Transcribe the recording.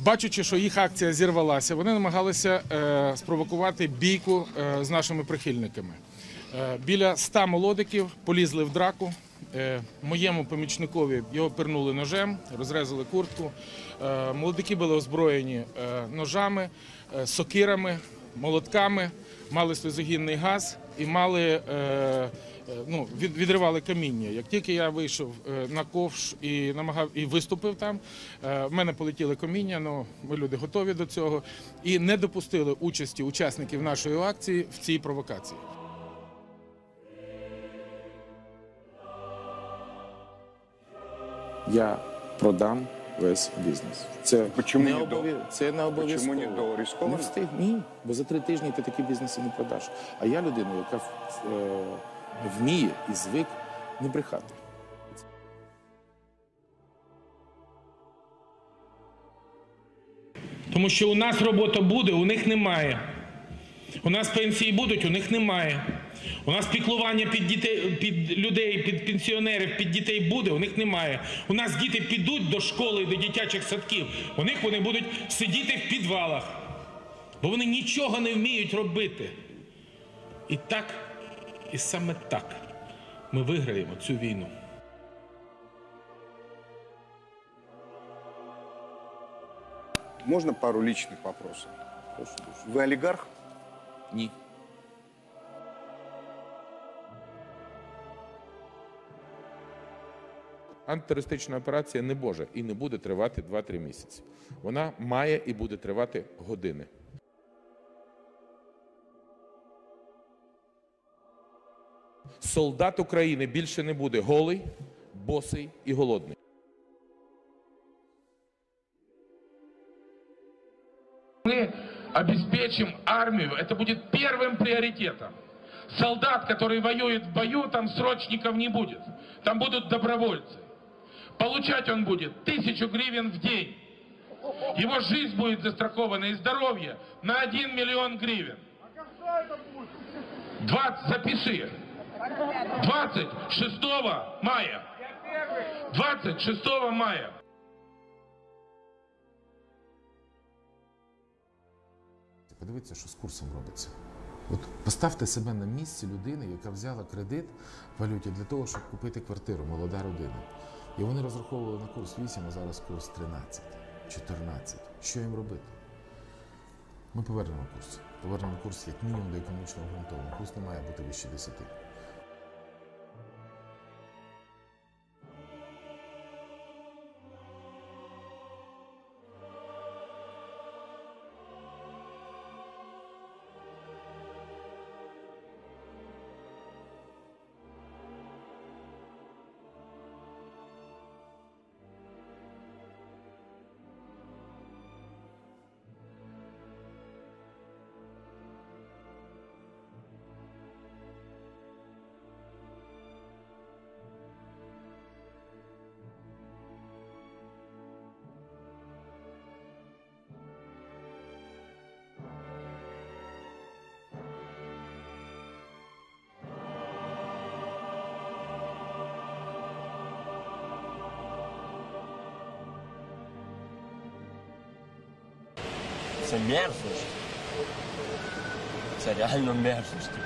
Бачачи, що їх акція зірвалася, вони намагалися е, спровокувати бійку е, з нашими прихильниками. Е, біля ста молодиків полізли в драку. Моєму помічникові його пирнули ножем, розрезали куртку. Молодики були озброєні ножами, сокирами, молотками, мали сльозогінний газ і мали. Е, Ну, відривали каміння. Як тільки я вийшов е, на ковш і намагав і виступив там, е, в мене полетіли каміння. Ну ми люди готові до цього і не допустили участі учасників нашої акції в цій провокації. я продам весь бізнес. Це Почему не не до? обов'я... це не обов'язково. не до? Ризиковано? Не встиг. Ні, бо за три тижні ти такі бізнеси не продаш. А я людина, яка е, вміє і звик не брехати. Тому що у нас робота буде, у них немає. У нас пенсії будуть, у них немає. У нас піклування під дітей, під людей, під пенсіонерів, під дітей буде, у них немає. У нас діти підуть до школи до дитячих садків. У них вони будуть сидіти в підвалах. Бо вони нічого не вміють робити. І так, і саме так ми виграємо цю війну. Можно пару личных вопросов? Вы олигарх? Ні. Антитерористична операція не може і не буде тривати 2-3 місяці. Вона має і буде тривати години. Солдат України більше не буде голий, босий і голодний. Мы обеспечим армию. Это будет первым приоритетом. Солдат, который воюет в бою, там срочников не будет. Там будут добровольцы. Получать он будет тысячу гривен в день. Его жизнь будет застрахована и здоровье на 1 миллион гривен. 20, запиши. 26 мая. 26 мая. Подивіться, що з курсом робиться. От поставте себе на місці людини, яка взяла кредит в валюті для того, щоб купити квартиру, молода родина. І вони розраховували на курс 8, а зараз курс 13, 14. Що їм робити? Ми повернемо курс. Повернемо курс як мінімум до економічно обґрунтованого. Курс не має бути вище 10. se me arsuste. Serialno me arsuste,